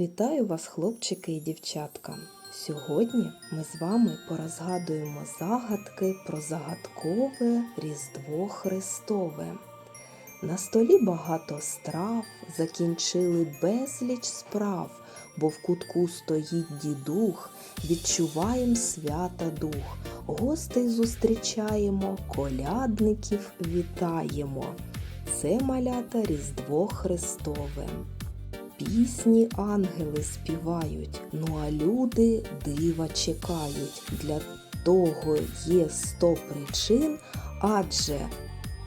Вітаю вас, хлопчики і дівчатка! Сьогодні ми з вами порозгадуємо загадки про загадкове Різдво Христове. На столі багато страв, закінчили безліч справ, бо в кутку стоїть дідух, відчуваєм свята дух, гостей зустрічаємо, колядників вітаємо. Це малята Різдво Христове. Пісні ангели співають, ну а люди дива чекають. Для того є сто причин, адже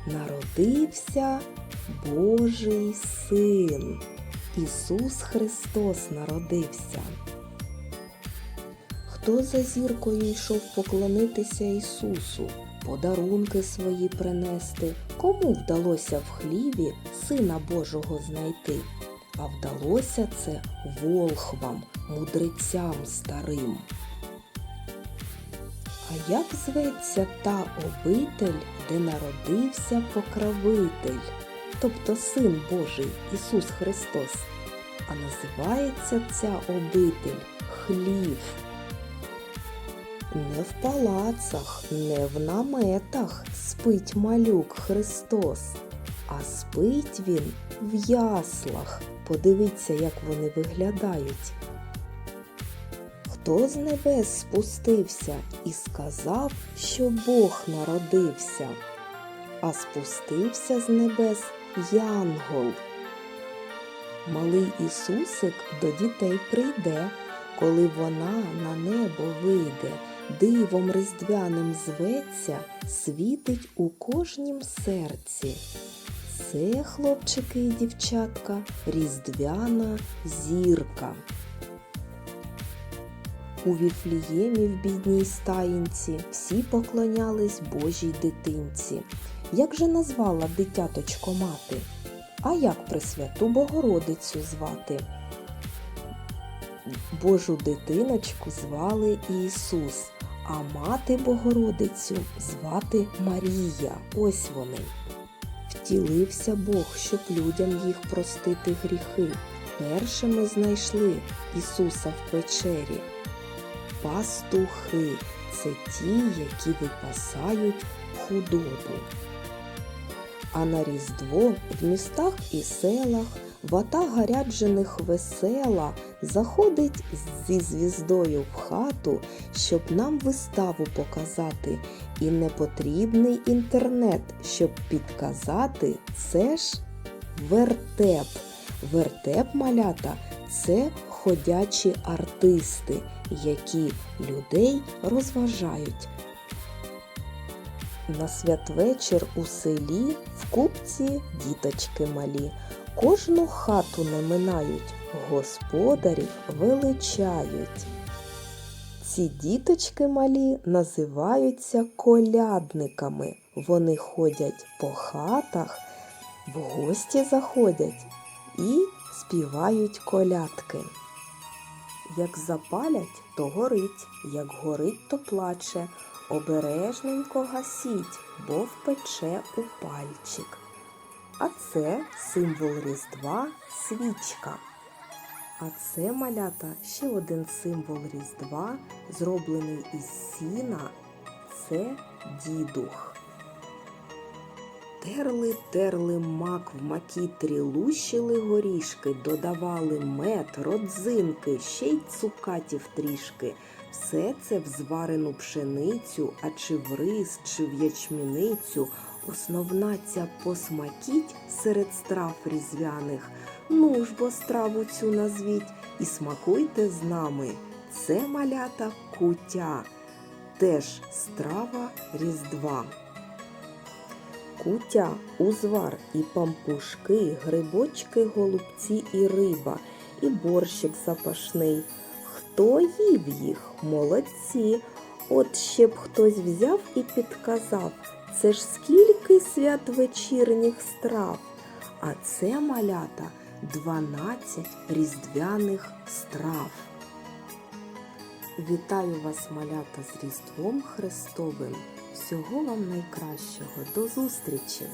народився Божий син. Ісус Христос народився. Хто за зіркою йшов поклонитися Ісусу, подарунки свої принести, кому вдалося в хліві Сина Божого знайти? А вдалося це волхвам, мудрецям старим. А як зветься та обитель, де народився покровитель, тобто Син Божий Ісус Христос? А називається ця обитель хлів. Не в палацах, не в наметах спить малюк Христос, а спить він в яслах. Подивіться, як вони виглядають. Хто з небес спустився і сказав, що Бог народився, а спустився з небес Янгол. Малий Ісусик до дітей прийде, коли вона на небо вийде, дивом різдвяним зветься, світить у кожнім серці. Це, хлопчики і дівчатка, різдвяна зірка. У Віфліємі в бідній стаїнці всі поклонялись Божій дитинці. Як же назвала дитяточко мати? А як Пресвяту Богородицю звати? Божу дитиночку звали Ісус, а мати Богородицю звати Марія. Ось вони. Втілився Бог, щоб людям їх простити гріхи. Першими знайшли Ісуса в печері. Пастухи це ті, які випасають худобу. А на Різдво в містах і селах вата гаряджених весела заходить зі звіздою в хату, щоб нам виставу показати. І не потрібний інтернет, щоб підказати, це ж вертеп. Вертеп малята це ходячі артисти, які людей розважають. На святвечір у селі в купці діточки малі. Кожну хату не минають, господарів величають. Ці діточки малі називаються колядниками. Вони ходять по хатах, в гості заходять і співають колядки. Як запалять, то горить, як горить, то плаче. Обережненько гасіть, бо впече у пальчик. А це символ Різдва свічка. А це малята ще один символ Різдва, зроблений із сіна. Це дідух. Терли, терли мак в макітрі, лущили горішки, додавали мед, родзинки, ще й цукатів трішки. Все це в зварену пшеницю, а чи в рис, чи в ячміницю. Основна ця посмакіть серед страв різдвяних. Ну ж бо страву цю назвіть і смакуйте з нами. Це малята кутя, теж страва Різдва. Кутя, узвар і пампушки, грибочки, голубці і риба, і борщик запашний. Хто їв їх? Молодці. От ще б хтось взяв і підказав, це ж скільки свят вечірніх страв. А це малята 12 різдвяних страв. Вітаю вас, малята, з Різдвом Христовим. Всього вам найкращого. До зустрічі!